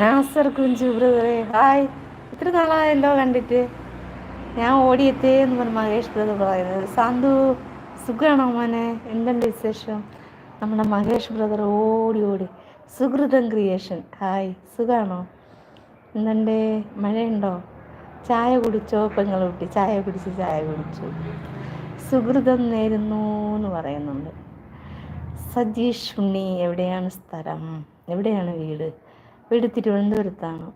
നാസർ കുഞ്ചു ബ്രദറെ ഹായ് ഇത്ര നാളായല്ലോ കണ്ടിട്ട്. ഞാൻ ഓടിയെത്തേ എന്ന് പറഞ്ഞ മഹേഷ് ബ്രദർ പറയുന്നത്. സാന്തു സുഖമാണോ മോനെ? എന്തുണ്ട് വിശേഷം? നമ്മുടെ മഹേഷ് ബ്രദർ ഓടി ഓടി. സുഹൃതം ക്രിയേഷൻ ഹായ് സുഖമാണോ എന്തുണ്ട്? മഴയുണ്ടോ? ചായ കുടിച്ചോ? പെങ്ങൾ കുട്ടി. ചായ കുടിച്ച് ചായ കുടിച്ചു. സുഹൃതം നേരുന്നു എന്ന് പറയുന്നുണ്ട്. സജീഷ് ഉണ്ണി എവിടെയാണ് സ്ഥലം? എവിടെയാണ് വീട്? വീട് തിരുവനന്തപുരത്താണ്.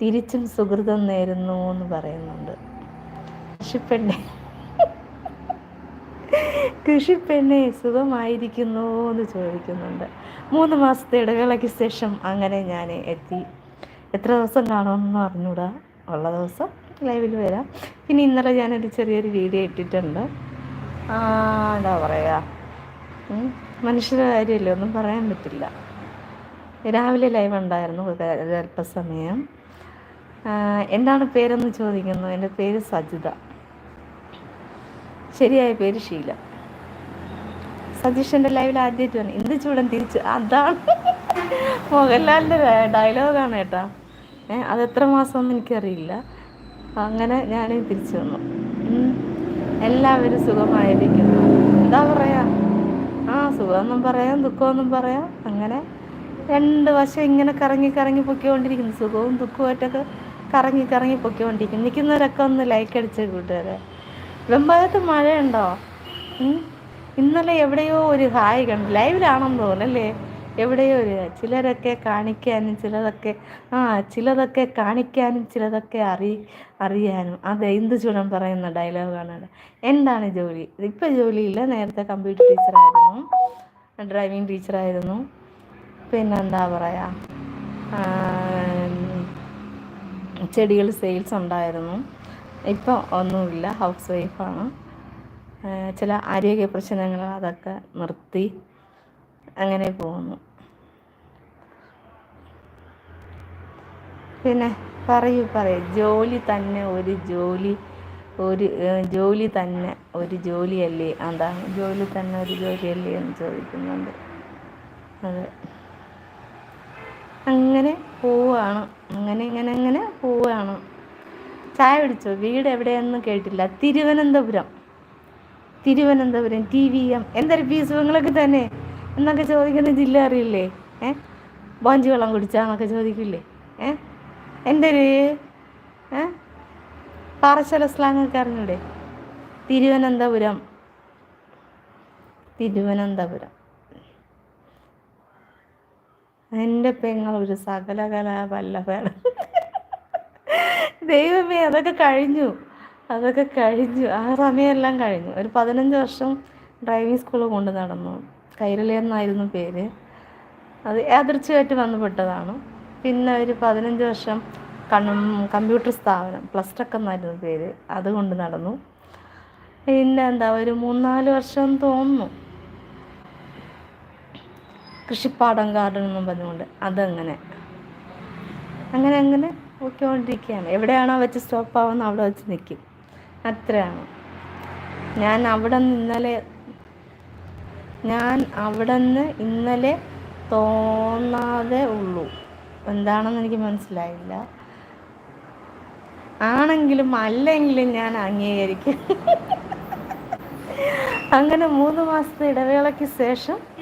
തിരിച്ചും സുഹൃതം നേരുന്നു എന്ന് പറയുന്നുണ്ട്. കൃഷിപ്പെണ്ണെ. കൃഷിപ്പെണ്ണെ സുഖമായിരിക്കുന്നു എന്ന് ചോദിക്കുന്നുണ്ട്. മൂന്ന് മാസത്തെ ഇടവേളയ്ക്ക് ശേഷം അങ്ങനെ ഞാൻ എത്തി. എത്ര ദിവസം കാണുമെന്ന് അറിഞ്ഞൂടാ. ഉള്ള ദിവസം ലൈവിൽ വരാം. പിന്നെ ഇന്നലെ ഞാനൊരു ചെറിയൊരു വീഡിയോ ഇട്ടിട്ടുണ്ട്. എന്താ പറയുക മനുഷ്യരുടെ കാര്യമല്ലേ? ഒന്നും പറയാൻ പറ്റില്ല. രാവിലെ ലൈവ് ഉണ്ടായിരുന്നു അല്പസമയം. എന്താണ് പേരെന്ന് ചോദിക്കുന്നു? എന്റെ പേര് സജിത. ശരിയായ പേര് ഷീല. സതീഷ് എന്റെ ലൈവിൽ ആദ്യമായിട്ട് വന്നു. എന്ത് ചൂടൻ തിരിച്ച്? അതാണ്. മോഹൻലാലിന്റെ ഡയലോഗാണ് കേട്ടാ. ഏ അത് എത്ര മാസമെന്ന് എനിക്കറിയില്ല. അങ്ങനെ ഞാൻ തിരിച്ചു വന്നു. എല്ലാവരും സുഖമായിരിക്കുന്നു. എന്താ പറയാ? ആ സുഖമൊന്നും പറയാം ദുഃഖമൊന്നും പറയാം. അങ്ങനെ രണ്ട് വശം ഇങ്ങനെ കറങ്ങി കറങ്ങി പൊക്കിക്കൊണ്ടിരിക്കുന്നു. സുഖവും ദുഃഖവുമായിട്ടൊക്കെ കറങ്ങി കറങ്ങി പൊക്കിക്കൊണ്ടിരിക്കുന്നു. നിൽക്കുന്നവരൊക്കെ ഒന്ന് ലൈക്ക് അടിച്ച് കൂട്ടുകാരെ. വെമ്പാകത്ത് മഴയുണ്ടോ? ഇന്നലെ എവിടെയോ ഒരു ഹായ് കണ്ടു ലൈവിലാണെന്ന് തോന്നുന്നല്ലേ എവിടെയോ ഒരു ചിലരൊക്കെ കാണിക്കാനും ചിലതൊക്കെ ആ ചിലതൊക്കെ കാണിക്കാനും ചിലതൊക്കെ അറി അറിയാനും. അതെ എന്ത് ചൂടൻ പറയുന്ന ഡയലോഗാണ് എന്താണ് ജോലി? ഇപ്പം ജോലിയില്ല. നേരത്തെ കമ്പ്യൂട്ടർ ടീച്ചറായിരുന്നു ഡ്രൈവിംഗ് ടീച്ചറായിരുന്നു പിന്നെന്താ പറയുക ചെടികൾ സെയിൽസ് ഉണ്ടായിരുന്നു. ഇപ്പോൾ ഒന്നുമില്ല ഹൗസ് വൈഫാണ് ചില ആരോഗ്യ പ്രശ്നങ്ങൾ അതൊക്കെ നിർത്തി അങ്ങനെ പോകുന്നു. പിന്നെ പറയൂ പറയൂ. ജോലി തന്നെ ഒരു ജോലി ഒരു ജോലി തന്നെ ഒരു ജോലിയല്ലേ? എന്താ ജോലി തന്നെ ഒരു ജോലിയല്ലേ എന്ന് ചോദിക്കുന്നുണ്ട്. അതെ. അങ്ങനെ പോവുകയാണ് അങ്ങനെ ഇങ്ങനെ അങ്ങനെ പോവുകയാണ് ചായ പിടിച്ചു വീട് എവിടെയെന്ന് കേട്ടില്ല. Thiruvananthapuram. Thiruvananthapuram T V M. എന്തൊരു നിങ്ങളൊക്കെ തന്നെ. എന്നൊക്കെ ചോദിക്കുന്ന ജില്ല അറിയില്ലേ? ഏ? ബോഞ്ചി വെള്ളം കുടിച്ചാന്നൊക്കെ ചോദിക്കില്ലേ? ഏ? എന്തൊരു ഏ? പാറശാല സ്ലാങ്ങൊക്കെ അറിഞ്ഞൂടെ? തിരുവനന്തപുരം. തിരുവനന്തപുരം. എന്റെ പെങ്ങൾ ഒരു സകലകലാ വല്ലഭയാണ് ദൈവമേ അതൊക്കെ കഴിഞ്ഞു. അതൊക്കെ കഴിഞ്ഞു. ആ സമയമെല്ലാം കഴിഞ്ഞു. ഒരു പതിനഞ്ച് വർഷം ഡ്രൈവിംഗ് സ്കൂൾ കൊണ്ട് നടന്നു. കൈരളി എന്നായിരുന്നു പേര്. അത് യാദൃച്ഛമായിട്ട് വന്നുപെട്ടതാണ് പിന്നെ ഒരു പതിനഞ്ച് വർഷം കണ്ണും കമ്പ്യൂട്ടർ സ്ഥാപനം പ്ലസ് ടെക് എന്നായിരുന്നു പേര്. അതുകൊണ്ട് നടന്നു. പിന്നെ എന്താ ഒരു മൂന്നാൽ വർഷം തോന്നുന്നു. കൃഷിപ്പാടം ഗാർഡൻ എന്നും പറഞ്ഞുകൊണ്ട് അതങ്ങനെ. അങ്ങനെ അങ്ങനെ പോയിക്കൊണ്ടിരിക്കുകയാണ് എവിടെയാണോ വെച്ച് സ്റ്റോപ്പ് ആവുന്ന അവിടെ വെച്ച് നിൽക്കും അത്രയാണ്. ഞാൻ അവിടെ നിന്ന് ഇന്നലെ ഞാൻ അവിടെ നിന്ന് ഇന്നലെ തോന്നാതെ ഉള്ളൂ. എന്താണെന്ന് എനിക്ക് മനസ്സിലായില്ല. ആണെങ്കിലും അല്ലെങ്കിലും ഞാൻ അംഗീകരിക്കും. അങ്ങനെ മൂന്ന് മാസത്തെ ഇടവേളയ്ക്ക് ശേഷം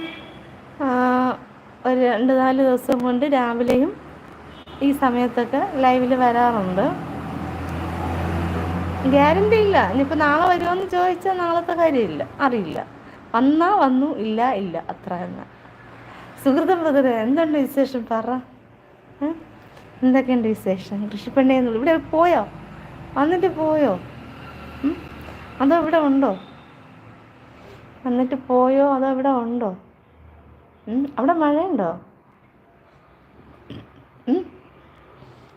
ഒരു രണ്ട് നാല് ദിവസം കൊണ്ട് രാവിലെയും ഈ സമയത്തൊക്കെ ലൈവിൽ വരാറുണ്ട്. ഗ്യാരണ്ടി ഇല്ല. ഇനിയിപ്പോൾ നാളെ വരുമോയെന്ന് ചോദിച്ചാൽ നാളത്തെ കാര്യമില്ല. അറിയില്ല. വന്നാ വന്നു ഇല്ല ഇല്ല. അത്ര തന്നെ. സുഹൃത്തു പ്രതിരെ എന്തുണ്ട് വിശേഷം? പറ? എന്തൊക്കെയുണ്ട് വിശേഷം? കൃഷിപ്പെണ്ണയെന്നുള്ളു ഇവിടെ പോയോ? വന്നിട്ട് പോയോ? അതോ ഇവിടെ ഉണ്ടോ? വന്നിട്ട് പോയോ? അതോ ഇവിടെ ഉണ്ടോ? അവിടെ മഴയുണ്ടോ?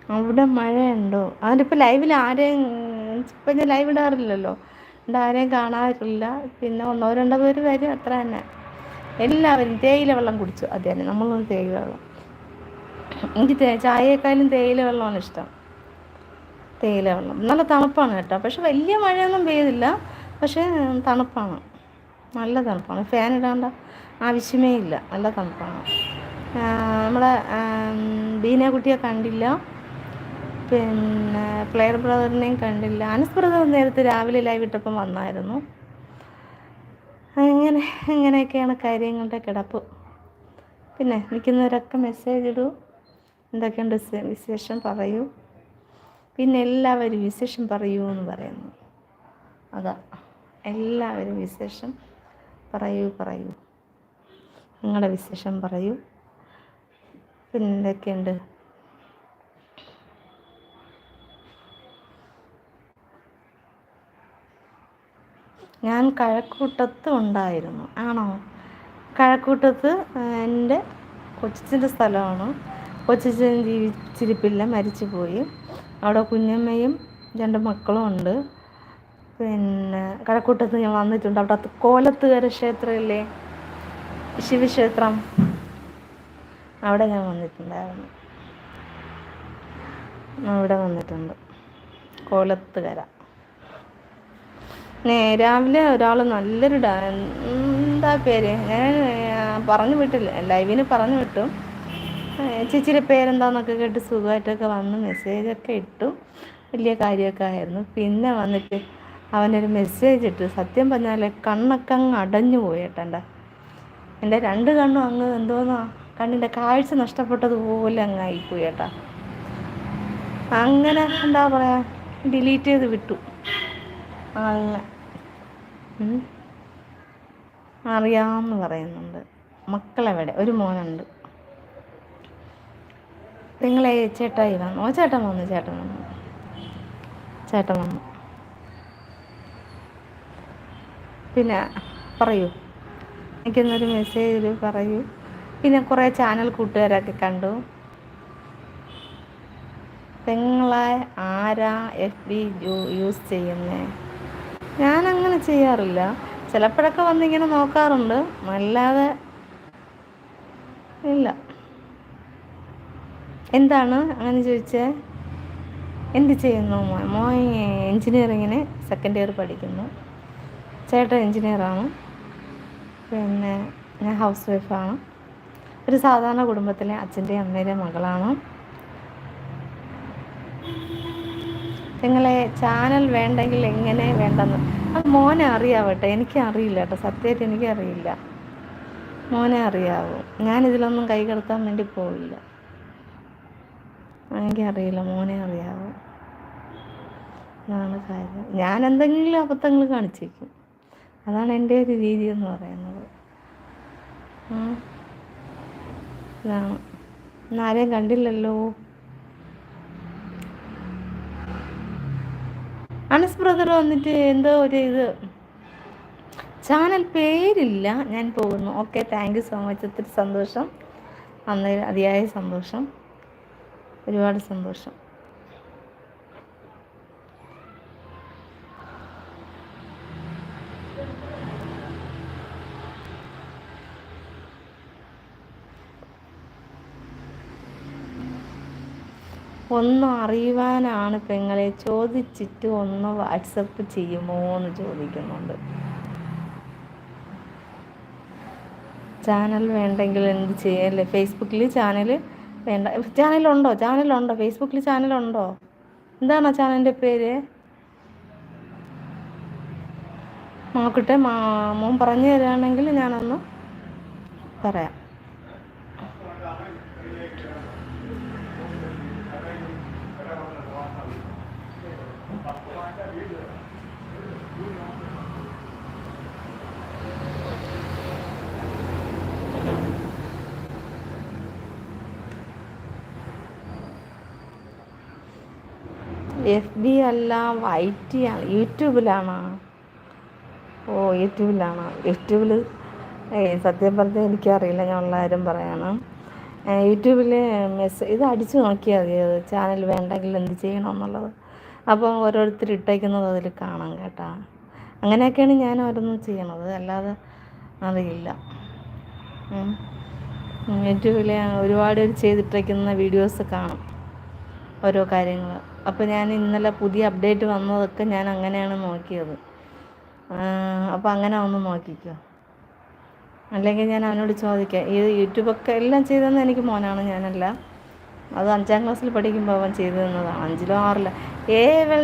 അവിടെ മഴയുണ്ടോ? അതിപ്പോൾ ലൈവിൽ ആരെയും ഇപ്പം ഞാൻ ലൈവ് ഇടാറില്ലല്ലോ. ഇവിടെ ആരെയും കാണാറില്ല. പിന്നെ ഒന്നോ രണ്ടോ പേര് വരും അത്ര തന്നെ. എല്ലാവരും തേയില വെള്ളം കുടിച്ചു. അത് തന്നെ നമ്മളൊന്ന് തേയില വെള്ളം. എനിക്ക് ചായയേക്കാളും തേയില വെള്ളമാണ് ഇഷ്ടം. തേയില വെള്ളം. നല്ല തണുപ്പാണ് കേട്ടോ. പക്ഷെ വലിയ മഴയൊന്നും പെയ്തില്ല. പക്ഷേ തണുപ്പാണ്. നല്ല തണുപ്പാണ്. ഫാൻ ഇടേണ്ട ആവശ്യമേ ഇല്ല. നല്ല തണുപ്പാണ്. നമ്മളെ ബീന കുട്ടിയെ കണ്ടില്ല. പിന്നെ പ്ലെയർ ബ്രദറിനെയും കണ്ടില്ല. അനസ് ബ്രദർ നേരത്തെ രാവിലെ ലൈവ് ഇട്ടപ്പം വന്നായിരുന്നു. അങ്ങനെ ഇങ്ങനെയൊക്കെയാണ് കാര്യങ്ങളുടെ കിടപ്പ്. പിന്നെ നിൽക്കുന്നവരൊക്കെ മെസ്സേജ് ഇടൂ. എന്തൊക്കെയുണ്ട് വിശേഷം പറയൂ. പിന്നെ എല്ലാവരും വിശേഷം പറയൂ എന്ന് പറയുന്നു. അതാ. എല്ലാവരും വിശേഷം പറയൂ പറയൂ. നിങ്ങളുടെ വിശേഷം പറയൂ. പിന്നെ എന്തൊക്കെയുണ്ട്? ഞാൻ കഴക്കൂട്ടത്ത് ഉണ്ടായിരുന്നു. ആണോ? കഴക്കൂട്ടത്ത് എന്റെ കൊച്ചിന്റെ സ്ഥലമാണ്? കൊച്ചിച്ചൻ ജീവിച്ചിരിപ്പില്ല മരിച്ചു പോയി അവിടെ കുഞ്ഞമ്മയും രണ്ട് മക്കളും ഉണ്ട്. പിന്നെ കഴക്കൂട്ടത്ത് ഞാൻ വന്നിട്ടുണ്ട്. അവിടെ കോലത്തുകര ക്ഷേത്രമില്ലേ? ശിവക്ഷേത്രം. അവിടെ ഞാൻ വന്നിട്ടുണ്ടായിരുന്നു. അവിടെ വന്നിട്ടുണ്ട്. കോലത്തുകര. രാവിലെ ഒരാൾ നല്ലൊരു എന്താ പേര്? ഞാൻ പറഞ്ഞു വിട്ടില്ല. ലൈവിന് പറഞ്ഞു വിട്ടു. ചേച്ചിയുടെ പേരെന്താന്നൊക്കെ കേട്ട് സുഖമായിട്ടൊക്കെ വന്ന് മെസ്സേജൊക്കെ ഇട്ടു. വലിയ കാര്യമൊക്കെ ആയിരുന്നു. പിന്നെ വന്നിട്ട് അവനൊരു മെസ്സേജ് ഇട്ടു. സത്യം പറഞ്ഞാൽ കണ്ണൊക്കെ അങ്ങ് അടഞ്ഞു പോയിട്ടെന്റെ എന്റെ രണ്ട് കണ്ണും അങ്ങ് എന്തോന്നാ കണ്ണിന്റെ കാഴ്ച നഷ്ടപ്പെട്ടതുപോലെ അങ്ങ് ആയിപ്പോയി ഏട്ടാ. അങ്ങനെ എന്താ പറയാ ഡിലീറ്റ് ചെയ്ത് വിട്ടു. അങ്ങനെ അറിയാമെന്ന് പറയുന്നുണ്ട്. മക്കളെവിടെ? ഒരു മോനുണ്ട്. നിങ്ങളെ ചേട്ടായി വന്നു. ഓ ചേട്ടൻ വന്നു ചേട്ടൻ വന്നു. ചേട്ടൻ വന്നു. പിന്നെ പറയൂ. എനിക്കൊന്നൊരു മെസ്സേജിൽ പറയൂ. പിന്നെ കുറേ ചാനൽ കൂട്ടുകാരൊക്കെ കണ്ടു. പെങ്ങളെ ആരാ എഫ് ബി യൂസ് ചെയ്യുന്നേ? ഞാനങ്ങനെ ചെയ്യാറില്ല. ചിലപ്പോഴൊക്കെ വന്നിങ്ങനെ നോക്കാറുണ്ട്. അല്ലാതെ ഇല്ല. എന്താണ് അങ്ങനെ ചോദിച്ചേ? എന്ത് ചെയ്യുന്നു മോൻ എൻജിനീയറിങ്ങിന് സെക്കൻഡ് ഇയർ പഠിക്കുന്നു. ചേട്ടൻ എൻജിനീയറാണ് പിന്നെ ഞാൻ ഹൗസ് വൈഫാണ് ഒരു സാധാരണ കുടുംബത്തിലെ അച്ഛന്റെയും അമ്മയുടെ മകളാണ്. നിങ്ങളെ ചാനൽ വേണ്ടെങ്കിൽ എങ്ങനെ വേണ്ടെന്ന്? അത് മോനെ അറിയാവട്ടെ. എനിക്ക് അറിയില്ല കേട്ടോ. സത്യമായിട്ട് എനിക്കറിയില്ല മോനെ അറിയാവൂ. ഞാനിതിലൊന്നും കൈ കടത്താൻ വേണ്ടി പോവില്ല. എനിക്കറിയില്ല മോനെ അറിയാവൂ. അതാണ് കാര്യം. ഞാൻ എന്തെങ്കിലും അബദ്ധങ്ങൾ കാണിച്ചേക്കും. അതാണ് എന്റെ ഒരു രീതി എന്ന് പറയുന്നത്. ഇതാണ്. ആരെയും കണ്ടില്ലല്ലോ. അനസ് ബ്രദർ വന്നിട്ട് എന്തോ ഒരു ഇത്. ചാനൽ പേരില്ല. ഞാൻ പോകുന്നു. Okay thank you so much. ഒത്തിരി സന്തോഷം. അന്നേരം അതിയായ സന്തോഷം. ഒരുപാട് സന്തോഷം. ഒന്ന് അറിയുവാനാണ് പെങ്ങളെ. ചോദിച്ചിട്ട് ഒന്ന് വാട്സപ്പ് ചെയ്യുമോ എന്ന് ചോദിക്കുന്നുണ്ട്. ചാനൽ വേണ്ടെങ്കിൽ എന്ത് ചെയ്യല്ലേ? ഫേസ്ബുക്കിൽ ചാനൽ വേണ്ട. ചാനലുണ്ടോ? ചാനലുണ്ടോ? ഫേസ്ബുക്കിൽ ചാനലുണ്ടോ? എന്താണ് ചാനലിന്റെ പേര്? നോക്കട്ടെ മോൻ പറഞ്ഞു തരാണെങ്കിൽ ഞാനൊന്ന് പറയാം. എഫ് ബി അല്ല ഐ ടി ആണ് യൂട്യൂബിലാണോ. ഓ യൂട്യൂബിലാണോ. യൂട്യൂബിൽ സത്യം പറഞ്ഞാൽ എനിക്കറിയില്ല ഞാൻ ഉള്ള കാര്യം പറയണം. യൂട്യൂബിൽ മെസ്സേജ് ഇത് അടിച്ചു നോക്കിയാൽ മതി അത് ചാനൽ വേണ്ടെങ്കിൽ എന്ത് ചെയ്യണം എന്നുള്ളത് അപ്പോൾ ഓരോരുത്തർ ഇട്ടേക്കുന്നത് അതിൽ കാണാം കേട്ടോ. അങ്ങനെയൊക്കെയാണ് ഞാൻ ഓരോന്നും ചെയ്യണത് അല്ലാതെ അറിയില്ല. യൂട്യൂബിൽ ഒരുപാട് ചെയ്തിട്ടേക്കുന്ന വീഡിയോസ് കാണും ഓരോ കാര്യങ്ങൾ അപ്പോൾ ഞാൻ ഇന്നലെ പുതിയ അപ്ഡേറ്റ് വന്നതൊക്കെ ഞാൻ അങ്ങനെയാണ് നോക്കിയത്. അപ്പോൾ അങ്ങനെ ഒന്ന് നോക്കിക്കോ. അല്ലെങ്കിൽ ഞാൻ അവനോട് ചോദിക്കാം. ഈ യൂട്യൂബൊക്കെ എല്ലാം ചെയ്തതെന്ന് എനിക്ക് മോനാണ് ഞാനല്ല. അത് അഞ്ചാം ക്ലാസ്സിൽ പഠിക്കുമ്പോൾ അവൻ ചെയ്തു തന്നതാണ്. അഞ്ചിലോ ആറിലോ.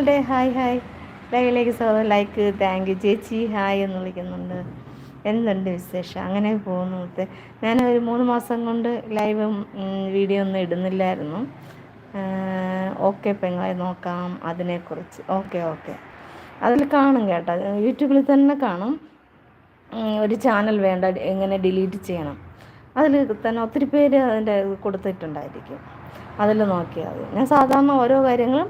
ഡേ ഹായ് ഹായ് ലൈവിലേക്ക് സ്വാഗതം. ലൈക്ക് താങ്ക് യു ചേച്ചി ഹായ് എന്ന് വിളിക്കുന്നുണ്ട്. എന്തുണ്ട് വിശേഷം? അങ്ങനെ പോകുന്നു. ഞാൻ ഒരു മൂന്ന് മാസം കൊണ്ട് ലൈവ് വീഡിയോ ഒന്നും ഇടുന്നില്ലായിരുന്നു. ഓക്കെ പെങ്ങളെ നോക്കാം അതിനെക്കുറിച്ച്. Okay okay. അതിൽ കാണും കേട്ടോ. യൂട്യൂബിൽ തന്നെ കാണും. ഒരു ചാനൽ വേണ്ട എങ്ങനെ ഡിലീറ്റ് ചെയ്യണം. അതിൽ തന്നെ ഒത്തിരി പേര് അതിന്റെ കൊടുത്തിട്ടുണ്ടായിരിക്കും. അതിൽ നോക്കിയാൽ മതി. ഞാൻ സാധാരണ ഓരോ കാര്യങ്ങളും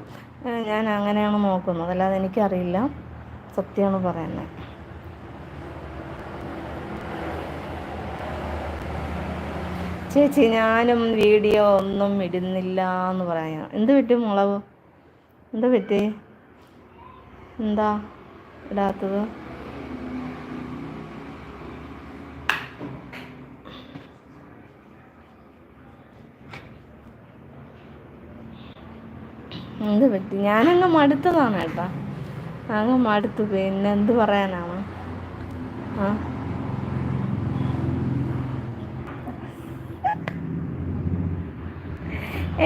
ഞാൻ അങ്ങനെയാണ് നോക്കുന്നത്. അല്ലാതെ എനിക്കറിയില്ല. സത്യമാണ് പറയുന്നത്. ചേച്ചി ഞാനും വീഡിയോ ഒന്നും ഇടുന്നില്ല എന്ന് പറയാം. എന്ത് പറ്റി മുളക് എന്ത് പറ്റി? എന്താ ഇടാത്തത്? എന്ത് പറ്റി? ഞാനങ്ങ് മടുത്തതാണ് കേട്ടോ. അങ്ങ് മടുത്തു. പിന്നെ എന്ത് പറയാനാണ്? ആ?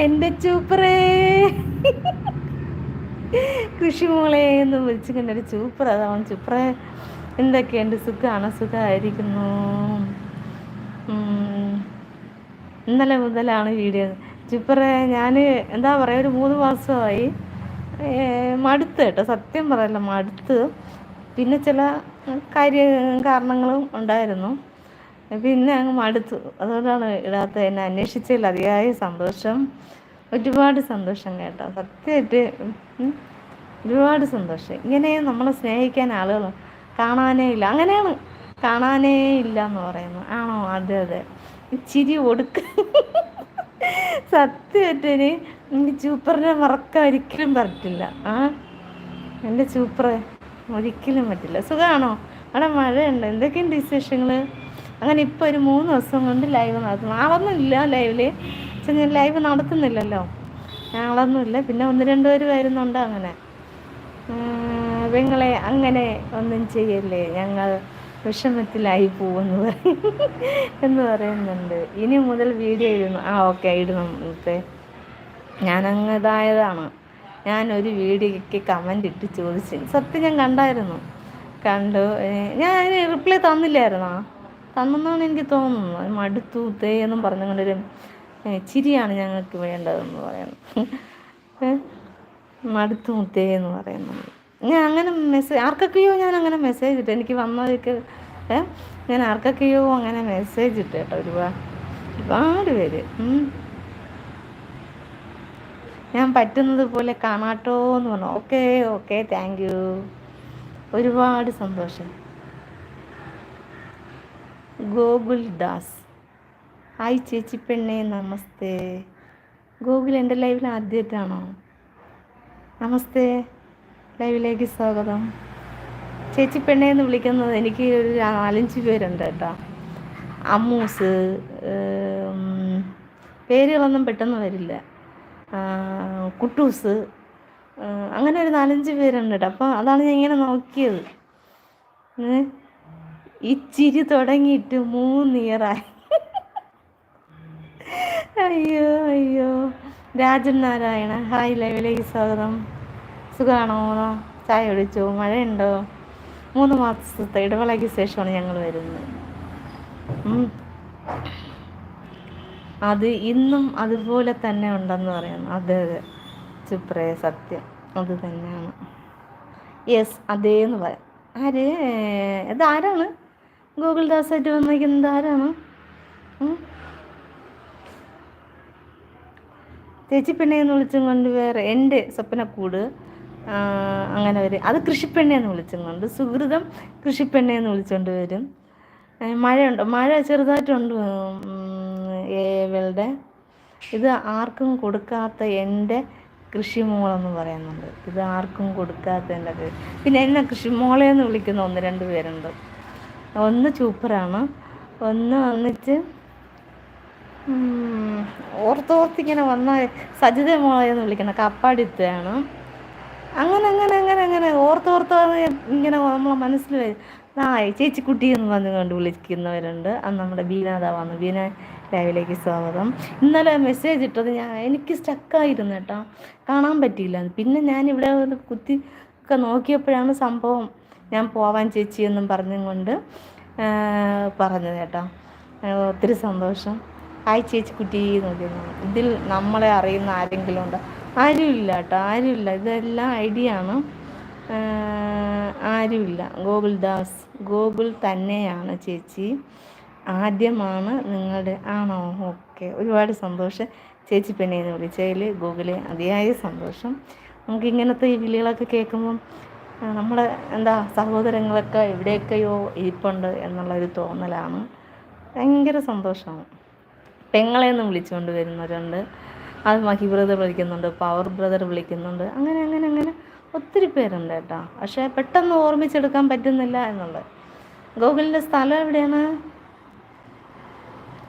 എന്റെ ചൂപ്പറേ. കൃഷിമോളെ എന്ന് വിളിച്ചു കണ്ടൊരു ചൂപ്പർ അതാണ് ചൂപ്പറേ. എന്തൊക്കെയുണ്ട്? സുഖമാണ് സുഖമായിരിക്കുന്നു. ഇന്നലെ മുതലാണ് വീഡിയോ. ചൂപ്പറേ ഞാൻ എന്താ പറയുക ഒരു മൂന്ന് മാസമായി. മടുത്ത് കേട്ടോ. സത്യം പറയല്ല മടുത്ത്. പിന്നെ ചില കാര്യ കാരണങ്ങളും ഉണ്ടായിരുന്നു. പിന്നെ അങ്ങ് മടുത്തു. അതുകൊണ്ടാണ് ഇടാത്ത എന്നെ അന്വേഷിച്ചതിൽ അതിയായ സന്തോഷം. ഒരുപാട് സന്തോഷം കേട്ടോ. സത്യമായിട്ട് ഒരുപാട് സന്തോഷം. ഇങ്ങനെ നമ്മളെ സ്നേഹിക്കാൻ ആളുകൾ കാണാനേ ഇല്ല. അങ്ങനെയാണ്. കാണാനേ ഇല്ല എന്ന് പറയുന്നു. ആണോ? അതെ അതെ. ചിരി ഒടുക്ക. സത്യമായിട്ടിന് എനിക്ക് സൂപ്പറിനെ മറക്കാൻ ഒരിക്കലും പറ്റില്ല. ആ? എന്റെ സൂപ്പറെ ഒരിക്കലും പറ്റില്ല. സുഖമാണോ? അവിടെ മഴയുണ്ട്? എന്തൊക്കെയുണ്ട് വിശേഷങ്ങൾ അങ്ങനെ ഇപ്പോൾ ഒരു മൂന്ന് ദിവസം കൊണ്ട് ലൈവ് നടത്തുന്നു. ആളൊന്നുമില്ല ലൈവിൽ പക്ഷെ ഞാൻ ലൈവ് നടത്തുന്നില്ലല്ലോ. ഞങ്ങളൊന്നുമില്ല പിന്നെ ഒന്ന് രണ്ട് പേര് വരുന്നുണ്ട് അങ്ങനെ. നിങ്ങളെ അങ്ങനെ ഒന്നും ചെയ്യല്ലേ? ഞങ്ങൾ വിഷമത്തിലായി പോകുന്നു എന്ന് പറയുന്നുണ്ട്. ഇനി മുതൽ വീഡിയോ ഇടുന്നു. ആ ഓക്കെ ഇടണം ഇപ്പേ ഞാനങ്ങ് ഇതായതാണ് ഞാൻ ഒരു വീഡിയോയ്ക്ക് കമന്റ് ഇട്ട് ചോദിച്ചു. സത്യം ഞാൻ കണ്ടായിരുന്നു. കണ്ടു. ഞാൻ അതിന് റിപ്ലൈ തന്നില്ലായിരുന്നോ? തന്നെന്നാണ് എനിക്ക് തോന്നുന്നത്. മടുത്തു തേ എന്നും പറഞ്ഞുകൊണ്ടൊരു ചിരിയാണ് ഞങ്ങൾക്ക് വേണ്ടതെന്ന് പറയുന്നത്. മടുത്തു മുത്തേ എന്ന് പറയുന്നത്. ഞാൻ അങ്ങനെ മെസ്സേജ് ആർക്കൊക്കെയോ ഞാൻ അങ്ങനെ മെസ്സേജ് ഇട്ടു. എനിക്ക് വന്നതൊക്കെ ഞാൻ ആർക്കൊക്കെയോ അങ്ങനെ മെസ്സേജ് ഇട്ട് കേട്ടോ ഒരുപാട് ഒരുപാട് പേര്. ഞാൻ പറ്റുന്നത് പോലെ കാണാട്ടോ എന്ന് പറഞ്ഞു. Okay okay thank you. ഒരുപാട് സന്തോഷം. ഗോകുൽ ദാസ്. ഹായ് ചേച്ചി പെണ്ണേ നമസ്തേ. ഗോകുൽ എന്റെ ലൈവിൽ ആദ്യമായിട്ടാണോ? നമസ്തേ. ലൈവിലേക്ക് സ്വാഗതം. ചേച്ചി പെണ്ണേ എന്ന് വിളിക്കുന്നത് എനിക്ക് ഒരു നാലഞ്ച് പേരുണ്ട് കേട്ടോ. അമ്മൂസ് പേരുകളൊന്നും പെട്ടെന്ന് വരില്ല. കുട്ടൂസ് അങ്ങനെ ഒരു നാലഞ്ച് പേരുണ്ട് കേട്ടോ. അപ്പോൾ അതാണ് ഞാൻ ഇങ്ങനെ നോക്കിയത്. ഇച്ചിരി തുടങ്ങിയിട്ട് മൂന്നിയറായി അയ്യോ അയ്യോ. രാജൻ നാരായണ ഹായ് ലൈവിലേക്ക് സ്വാഗതം. സുഖമാണോ ചായ ഒഴിച്ചു മഴയുണ്ടോ? മൂന്ന് മാസത്തെ ഇടവേളയ്ക്ക് ശേഷമാണ് ഞങ്ങൾ വരുന്നത്. അത് ഇന്നും അതുപോലെ തന്നെ ഉണ്ടെന്ന് പറയുന്നു. അതെ അതെ. ചുപ്രേ സത്യം. അത് തന്നെയാണ്. യെസ് അതേന്ന് പറയാം. ആര്? ഇതാരാണ്? ഗൂഗിൾ ദാസായിട്ട് വന്നിരിക്കുന്നത് ആരാണ്? ചേച്ചി പെണ്ണെ എന്ന് വിളിച്ചും കൊണ്ട് വേറെ എന്റെ സ്വപ്നക്കൂട് അങ്ങനെ വരും. അത് കൃഷിപ്പെണ്ണയെന്ന് വിളിച്ചും കൊണ്ട് സുഹൃതം കൃഷിപ്പെണ്ണയെന്ന് വിളിച്ചുകൊണ്ട് വരും. മഴയുണ്ട്? മഴ ചെറുതായിട്ടുണ്ട് ഏവളുടെ ഇത് ആർക്കും കൊടുക്കാത്ത എന്റെ കൃഷിമോളെന്ന് പറയുന്നുണ്ട്. ഇത് ആർക്കും കൊടുക്കാത്ത എന്റെ പിന്നെ എന്നെ കൃഷിമോളെന്ന് വിളിക്കുന്ന ഒന്ന് രണ്ട് പേരുണ്ട്. ഒന്ന് ചൂപ്പറാണ്. ഒന്ന് വന്നിട്ട് ഓർത്തോർത്തിങ്ങനെ വന്ന സജിത മോളെന്ന് വിളിക്കുന്ന കപ്പാടിത്തയാണ്. അങ്ങനെ അങ്ങനെ അങ്ങനെ അങ്ങനെ ഓർത്തോർത്ത് ഇങ്ങനെ നമ്മളെ മനസ്സിൽ വരും ആ ചേച്ചി കുട്ടി എന്ന് വന്നു പറഞ്ഞുകൊണ്ട് വിളിക്കുന്നവരുണ്ട്. അന്ന് നമ്മുടെ ബീനാഥ വന്നു. ബീന ലൈവിലേക്ക് സ്വാഗതം. ഇന്നലെ മെസ്സേജ് ഇട്ടത് ഞാൻ എനിക്ക് സ്റ്റക്കായിരുന്നു കേട്ടോ. കാണാൻ പറ്റിയില്ല. പിന്നെ ഞാൻ ഇവിടെ കുത്തി ഒക്കെ നോക്കിയപ്പോഴാണ് സംഭവം. ഞാൻ പോവാൻ ചേച്ചി എന്നും പറഞ്ഞുകൊണ്ട് പറഞ്ഞു കേട്ടോ. ഒത്തിരി സന്തോഷം. ആയി ചേച്ചി കുട്ടി നോക്കിയിരുന്നു ഇതിൽ നമ്മളെ അറിയുന്ന ആരെങ്കിലും ഉണ്ടോ? ആരുമില്ല കേട്ടോ ആരുമില്ല. ഇതെല്ലാം ഐഡിയ ആണ്. ആരുമില്ല. ഗോകുൽദാസ് ഗോകുൽ തന്നെയാണ് ചേച്ചി. ആദ്യമാണ് നിങ്ങളുടെ ആണോ? ഓക്കെ. ഒരുപാട് സന്തോഷം. ചേച്ചി പെണ്ണേന്ന് വിളിച്ചതിൽ ഗൂഗിൾ അതിയായ സന്തോഷം. നമുക്ക് ഇങ്ങനത്തെ ഈ വിളികളൊക്കെ കേൾക്കുമ്പം നമ്മുടെ എന്താ സഹോദരങ്ങളൊക്കെ എവിടെയൊക്കെയോ ഇരിപ്പുണ്ട് എന്നുള്ളൊരു തോന്നലാണ്. ഭയങ്കര സന്തോഷമാണ്. പെങ്ങളെ നിന്ന് വിളിച്ചുകൊണ്ട് വരുന്നവരുണ്ട്. അത് മഹി ബ്രദർ വിളിക്കുന്നുണ്ട് പവർ ബ്രദർ വിളിക്കുന്നുണ്ട്. അങ്ങനെ അങ്ങനെ അങ്ങനെ ഒത്തിരി പേരുണ്ട് കേട്ടോ. പക്ഷേ പെട്ടെന്ന് ഓർമ്മിച്ചെടുക്കാൻ പറ്റുന്നില്ല എന്നുള്ളത് ഗൂഗിളിന്റെ സ്ഥലം എവിടെയാണ്?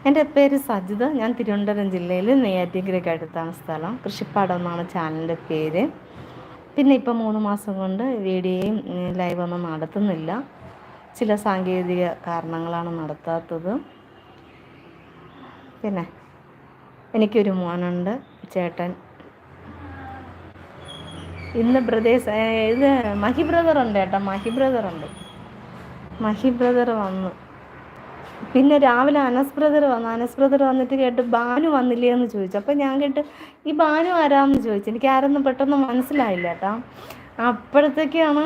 എന്റെ പേര് സജിത. ഞാൻ തിരുവനന്തപുരം ജില്ലയിൽ നെയ്യാറ്റിങ്കരയ്ക്ക് അടുത്താണ് സ്ഥലം. കൃഷിപ്പാടം എന്നാണ് ചാനലിന്റെ പേര്. പിന്നെ ഇപ്പം മൂന്ന് മാസം കൊണ്ട് വീഡിയോയും ലൈവൊന്നും നടത്തുന്നില്ല. ചില സാങ്കേതിക കാരണങ്ങളാണ് നടത്താത്തത്. പിന്നെ എനിക്കൊരു മോനുണ്ട് ചേട്ടൻ. ഇന്ന് ബ്രദേഴ്സ് ഇത് മഹി ബ്രദർ ഉണ്ട് ചേട്ടാ മഹി ബ്രദർ ഉണ്ട് മഹി ബ്രദർ വന്നു. പിന്നെ രാവിലെ അനസ്പ്രദർ വന്നു. അനസ് ബ്രദർ വന്നിട്ട് കേട്ട് ബാനു വന്നില്ലേ എന്ന് ചോദിച്ചു. അപ്പം ഞാൻ കേട്ട് ഈ ബാനു ആരാമെന്ന് ചോദിച്ചു. എനിക്ക് ആരൊന്നും പെട്ടെന്ന് മനസ്സിലായില്ല കേട്ടോ. അപ്പോഴത്തേക്കാണ്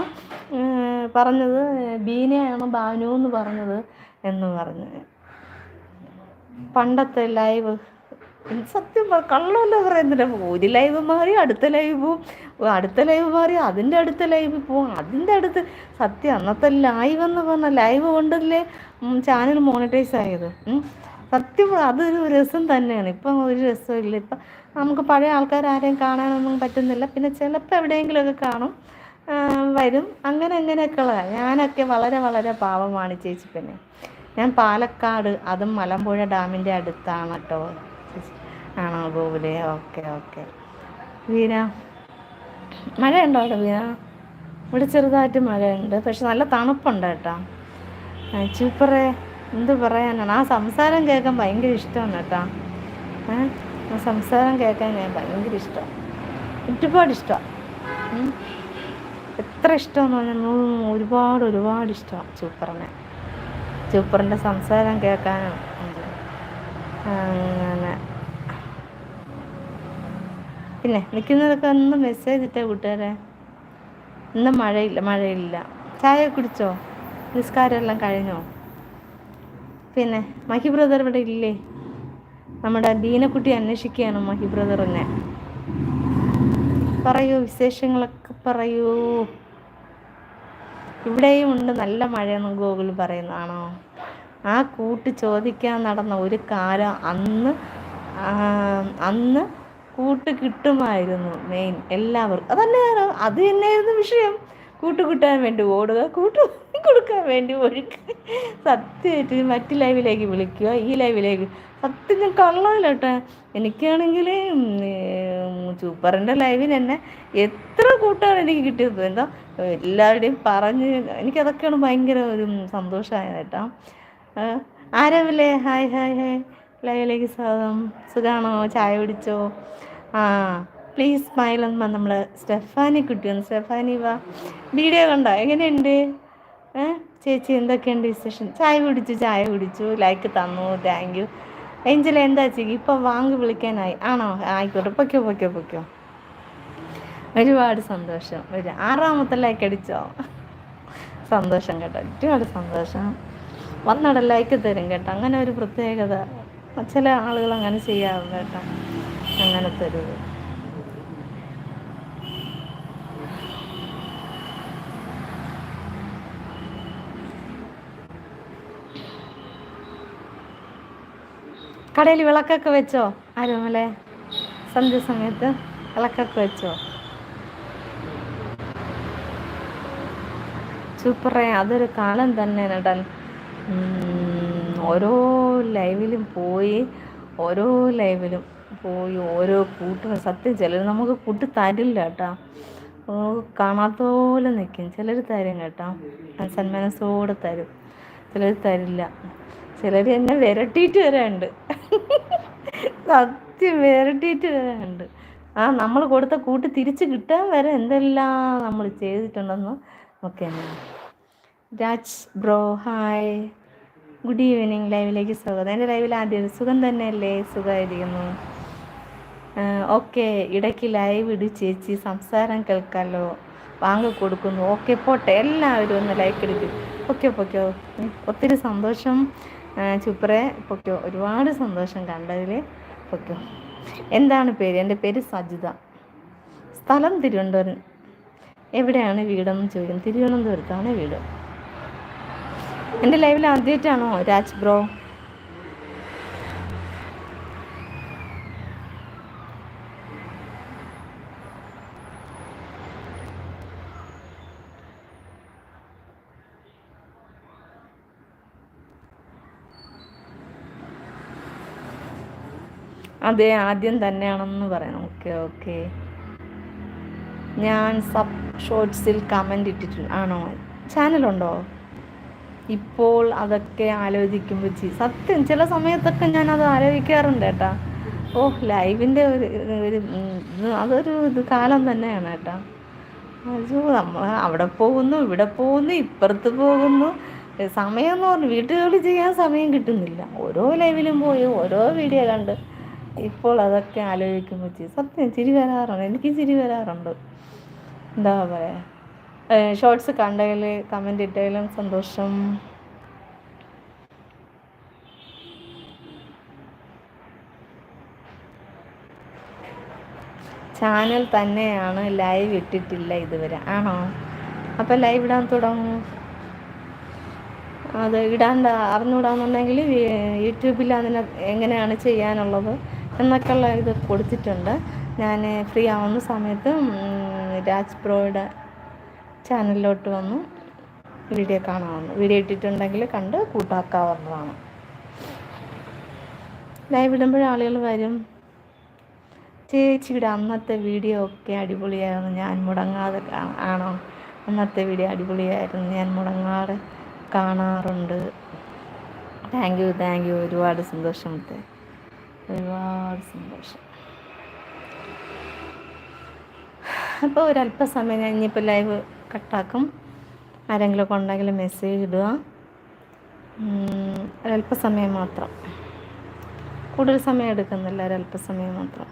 പറഞ്ഞത് ബീനയാണ് ബാനു എന്ന് പറഞ്ഞത് എന്ന് പറഞ്ഞു. പണ്ടത്തെ ലൈവ് സത്യം കള്ളമല്ല പറയുന്നില്ല. ഒരു ലൈവ് മാറി അടുത്ത ലൈവ് അടുത്ത ലൈവ് മാറി അതിന്റെ അടുത്ത ലൈവ് പോവും. അതിന്റെ അടുത്ത് സത്യം അന്നത്തെ ലൈവ് എന്ന് പറഞ്ഞാൽ ലൈവ് കൊണ്ടല്ലേ ചാനൽ മോണിറ്റൈസ് ആയത്. സത്യം അതൊരു രസം തന്നെയാണ്. ഇപ്പം ഒരു രസമില്ല ഇപ്പം നമുക്ക് പഴയ ആൾക്കാർ ആരെയും കാണാനൊന്നും പറ്റുന്നില്ല. പിന്നെ ചിലപ്പോൾ എവിടെയെങ്കിലുമൊക്കെ കാണും വരും. അങ്ങനെ അങ്ങനെയൊക്കെയുള്ള ഞാനൊക്കെ വളരെ വളരെ പാവമാണ് ചേച്ചി പിന്നെ ഞാൻ പാലക്കാട് അതും മലമ്പുഴ ഡാമിന്റെ അടുത്താണ് കേട്ടോ. ആണോ ഗോകുലേ? Okay okay. വീര മഴയുണ്ടോ അവിടെ വീര? ഇവിടെ ചെറുതായിട്ട് മഴയുണ്ട്. പക്ഷെ നല്ല തണുപ്പുണ്ട് കേട്ടോ. ചൂപ്പറേ എന്ത് പറയാനാണ്? ആ സംസാരം കേൾക്കാൻ ഭയങ്കര ഇഷ്ടമാണ് കേട്ടോ. ആ സംസാരം കേൾക്കാൻ ഞാൻ ഭയങ്കര ഇഷ്ടം. ഒരുപാട് ഇഷ്ടം. എത്ര ഇഷ്ടമെന്ന് പറഞ്ഞാൽ ഒരുപാട് ഒരുപാട് ഇഷ്ടമാണ് സൂപ്പറിനെ സൂപ്പറിന്റെ സംസാരം കേൾക്കാനും അങ്ങനെ. പിന്നെ നിൽക്കുന്നതൊക്കെ ഒന്ന് മെസ്സേജ് ഇട്ടേ കൂട്ടുകാരെ. ഇന്ന് മഴയില്ല മഴയില്ല. ചായ കുടിച്ചോ? നിസ്കാരം എല്ലാം കഴിഞ്ഞോ? പിന്നെ മഹി ബ്രദർ ഇവിടെ ഇല്ലേ? നമ്മുടെ ദീനക്കുട്ടി അന്വേഷിക്കുകയാണ് മഹി ബ്രദറിനെ. പറയൂ വിശേഷങ്ങളൊക്കെ പറയൂ. ഇവിടെയും ഉണ്ട് നല്ല മഴയെന്ന് ഗോകുൽ പറയുന്നതാണോ? ആ കൂട്ട് ചോദിക്കാൻ നടന്ന ഒരു കാലം അന്ന് അന്ന് കൂട്ട് കിട്ടുമായിരുന്നു മെയിൻ എല്ലാവർക്കും. അതന്നെയാണ് അത് തന്നെയായിരുന്നു വിഷയം. കൂട്ട് കിട്ടാൻ വേണ്ടി ഓടുക കൂട്ട് കൊടുക്കാൻ വേണ്ടി ഒഴുക്ക് സത്യമായിട്ട് മറ്റു ലൈവിലേക്ക് വിളിക്കുക ഈ ലൈവിലേക്ക്. സത്യം ഞാൻ കള്ളമില്ല കേട്ടോ എനിക്കാണെങ്കിൽ സൂപ്പറിന്റെ ലൈവിന് തന്നെ എത്ര കൂട്ടാണ് എനിക്ക് കിട്ടിയത്. എന്താ എല്ലാവരുടെയും പറഞ്ഞ് എനിക്കതൊക്കെയാണ് ഭയങ്കര ഒരു സന്തോഷമായത് കേട്ടോ. ആരാവില്ലേ? Hi hi hi. ലൈവിലേക്ക് സ്വാഗതം. സുഖാണോ? ചായ കുടിച്ചോ? ആ പ്ലീസ് സ്മൈൽ എന്ന് നമ്മൾ സ്റ്റെഫാനി കുട്ടിയൊന്ന് സ്റ്റെഫാനി വാ. വീഡിയോ കണ്ടോ? എങ്ങനെയുണ്ട്? ചേച്ചി എന്തൊക്കെയുണ്ട് വിശേഷം? ചായ കുടിച്ചു ചായ കുടിച്ചു. ലൈക്ക് തന്നു. താങ്ക് യു ഏഞ്ചൽ എന്താ ചേച്ചി ഇപ്പൊ വാങ്ങി വിളിക്കാനായി. ആണോ? ആയിക്കോട്ടെ. പൊക്കോ പൊക്കോ പൊക്കോ ഒരുപാട് സന്തോഷം. ഒരു ആറാമത്തെ ലൈക്ക് അടിച്ചോ? സന്തോഷം കേട്ടോ. ഒരുപാട് സന്തോഷം. വന്നിട ലൈക്ക് തരും കേട്ടോ. അങ്ങനെ ഒരു പ്രത്യേകത. ചില ആളുകൾ അങ്ങനെ ചെയ്യാറുണ്ട് കേട്ടോ. അങ്ങനെ ഒരു കടയിൽ വിളക്കൊക്കെ വെച്ചോ? ആരുമല്ലേ സന്ധ്യ സമയത്ത് വിളക്കൊക്കെ വെച്ചോ? സൂപ്പറേ അതൊരു കാലം തന്നെ നടൻ. ഓരോ ലൈവിലും പോയി ഓരോ ലൈവിലും പോയി ഓരോ കൂട്ടുകൾ സത്യം ചിലർ നമുക്ക് കൂട്ടി തരില്ല കേട്ടാ. കാണാത്ത പോലെ നിൽക്കും ചിലർ തരും കേട്ടോ. സന്മനസ്സോടെ തരും. ചിലർ തരില്ല. ചിലർ എന്നെ വിരട്ടിയിട്ട് വരാനുണ്ട് സത്യം വിരട്ടിയിട്ട് ഉണ്ട് ആ നമ്മൾ കൊടുത്ത കൂട്ട് തിരിച്ചു കിട്ടാൻ വരെ എന്തെല്ലാം നമ്മൾ ചെയ്തിട്ടുണ്ടെന്ന്? Okay Raj bro hi. Good evening ലൈവിലേക്ക് സ്വാഗതം. എന്റെ ലൈവിൽ ആദ്യം സുഖം തന്നെയല്ലേ? സുഖമായിരിക്കുന്നു. ഓക്കെ ഇടയ്ക്ക് ലൈവ് ഇട് ചേച്ചി. സംസാരം കേൾക്കാമല്ലോ വാങ്ങി കൊടുക്കുന്നു. ഓക്കെ പോട്ടെ. എല്ലാവരും ഒന്ന് ലൈക്ക് എടുക്കും ഓക്കെ ഓക്കെ. ഒത്തിരി സന്തോഷം. ചുപ്രേ പൊക്കോ. ഒരുപാട് സന്തോഷം കണ്ടതിൽ പൊക്കോ. എന്താണ് പേര്? എന്റെ പേര് സജിത. സ്ഥലം തിരുവനന്തപുരം. എവിടെയാണ് വീടെന്ന് ചോദിക്കും തിരുവനന്തപുരത്താണ് വീട്. എന്റെ ലൈവിൽ ആദ്യമായിട്ടാണോ രാജ് ബ്രോ? അതെ ആദ്യം തന്നെയാണെന്ന് പറയാം. Okay okay. ഞാൻ സബ് ഷോർട്സിൽ കമന്റ് ഇട്ടിട്ടുണ്ട്. ആണോ? ചാനലുണ്ടോ? ഇപ്പോൾ അതൊക്കെ ആലോചിക്കുമ്പോൾ ചെയ്യും സത്യം ചില സമയത്തൊക്കെ ഞാൻ അത് ആലോചിക്കാറുണ്ട് കേട്ടാ. ഓ ലൈവിന്റെ ഒരു ഒരു അതൊരു ഇത് കാലം തന്നെയാണ് കേട്ടാ. അയ്യോ നമ്മൾ അവിടെ പോകുന്നു ഇവിടെ പോകുന്നു ഇപ്പുറത്ത് പോകുന്നു. സമയം എന്ന് പറഞ്ഞു വീട്ടുജോലി ചെയ്യാൻ സമയം കിട്ടുന്നില്ല. ഓരോ ലൈവിലും പോയി ഓരോ വീഡിയോ കണ്ട്. ഇപ്പോൾ അതൊക്കെ ആലോചിക്കുമ്പോൾ സത്യം ചിരി വരാറുണ്ട്. എനിക്ക് ചിരി വരാറുണ്ട്. എന്താ പറയുക ഷോർട്സ് കണ്ടതിൽ കമന്റ് ഇട്ടതിലും സന്തോഷം. ചാനൽ തന്നെയാണ് ലൈവ് ഇട്ടിട്ടില്ല ഇതുവരെ. ആണോ? അപ്പം ലൈവ് ഇടാൻ തുടങ്ങും അത് ഇടാണ്ട് അറിഞ്ഞൂടാന്നുണ്ടെങ്കിൽ യൂട്യൂബിൽ അതിനെ എങ്ങനെയാണ് ചെയ്യാനുള്ളത്? എന്നൊക്കെയുള്ള ഇത് കൊടുത്തിട്ടുണ്ട്. ഞാൻ ഫ്രീ ആവുന്ന സമയത്ത് രാജ് പ്രോയുടെ ചാനലിലോട്ട് വന്നു വീഡിയോ കാണാവുന്നു. വീഡിയോ ഇട്ടിട്ടുണ്ടെങ്കിൽ കണ്ട് കൂട്ടാക്കാവുന്നതാണ്. ലൈവ് ഇടുമ്പോൾ ആളുകൾ വരും. ചേച്ചിയുടെ അന്നത്തെ വീഡിയോ ഒക്കെ അടിപൊളിയായിരുന്നു. ഞാൻ മുടങ്ങാതെ ആണോ? അന്നത്തെ വീഡിയോ അടിപൊളിയായിരുന്നു. ഞാൻ മുടങ്ങാതെ കാണാറുണ്ട്. Thank you thank you. ഒരുപാട് സന്തോഷം. ഒരുപാട് സന്തോഷം. അപ്പോൾ ഒരല്പസമയം ഞാൻ ലൈവ് കട്ടാക്കും ആരെങ്കിലും ഉണ്ടെങ്കിൽ മെസ്സേജ് ഇടുക. ഒരല്പസമയം മാത്രം. കൂടുതൽ സമയം എടുക്കുന്നില്ല ഒരല്പസമയം മാത്രം.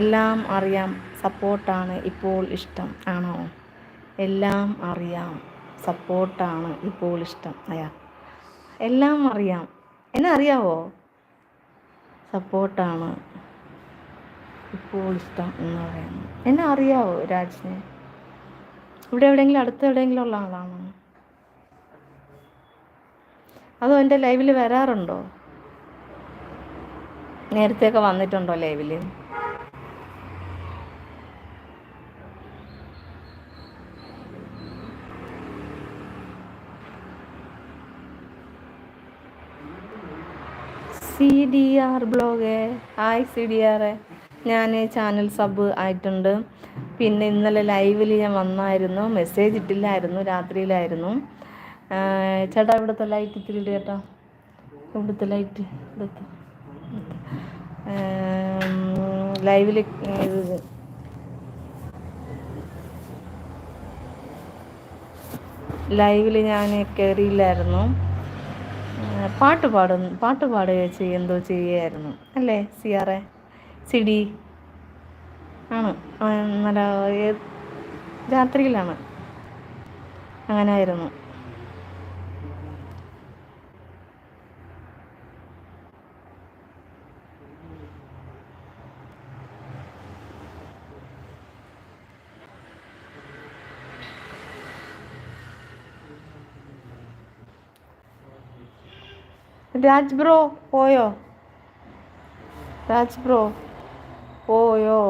എല്ലാം അറിയാം സപ്പോർട്ടാണ് ഇപ്പോൾ ഇഷ്ടം ആണോ? എല്ലാം അറിയാം സപ്പോർട്ടാണ് ഇപ്പോൾ ഇഷ്ടം അയാ. എല്ലാം അറിയാം. എന്നെ അറിയാവോ? സപ്പോർട്ടാണ്. ഇപ്പോൾ ഇഷ്ടം എന്ന് പറയുന്നത്. എന്നെ അറിയാവോ രാജിനെ ഇവിടെ എവിടെയെങ്കിലും അടുത്ത് എവിടെയെങ്കിലും ഉള്ള ആളാണോ? അതോ എന്റെ ലൈവിൽ വരാറുണ്ടോ? നേരത്തെയൊക്കെ വന്നിട്ടുണ്ടോ ലൈവിൽ C D R blog hi C D R ഞാൻ ചാനൽ സബ് ആയിട്ടുണ്ട്. പിന്നെ ഇന്നലെ ലൈവിൽ ഞാൻ വന്നായിരുന്നു. മെസ്സേജ് ഇട്ടില്ലായിരുന്നു രാത്രിയിലായിരുന്നു. ചേട്ടാ ഇവിടുത്തെ ലൈറ്റ് ഇത്തിരി ചേട്ടാ ഇവിടുത്തെ ലൈറ്റ് ഇവിടുത്തെ ലൈവിൽ ലൈവിൽ ഞാൻ കയറിയില്ലായിരുന്നു പാട്ട് പാടും പാട്ട് പാടുകയോ ചെയ്യുന്തോ ചെയ്യുമായിരുന്നു അല്ലേ സിയാറെ? സിഡി. ആണ്. നല്ല രാത്രിയിലാണ്. അങ്ങനെ രാജ് ബ്രോ പോയോ? രാജ് ബ്രോ പോയോ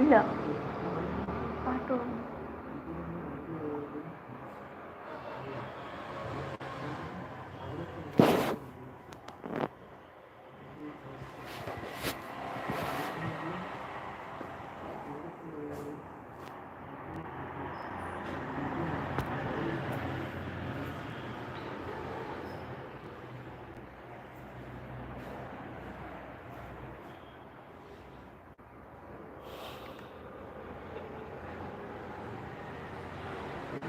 ഇല്ല പാട്ട് സത്യൻ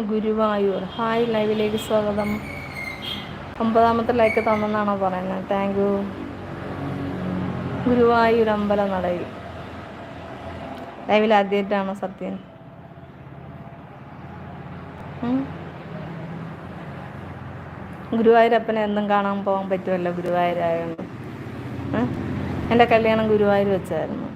ഗുരുവായൂർ. ഹായ് ലൈവിലേക്ക് സ്വാഗതം. ഒമ്പതാമത്തെ ലൈക്ക് തന്നെന്നാണോ പറയുന്നത്. താങ്ക് യു ഗുരുവായൂർ അമ്പലം നടയിൽ ലൈവിൽ ആദ്യമായിട്ടാണോ സത്യൻ. ഗുരുവായൂരപ്പനെ എന്നും കാണാൻ പോകാൻ പറ്റുമല്ലോ ഗുരുവായൂരായതുകൊണ്ട് ഏ? എന്റെ കല്യാണം ഗുരുവായൂർ വെച്ചായിരുന്നു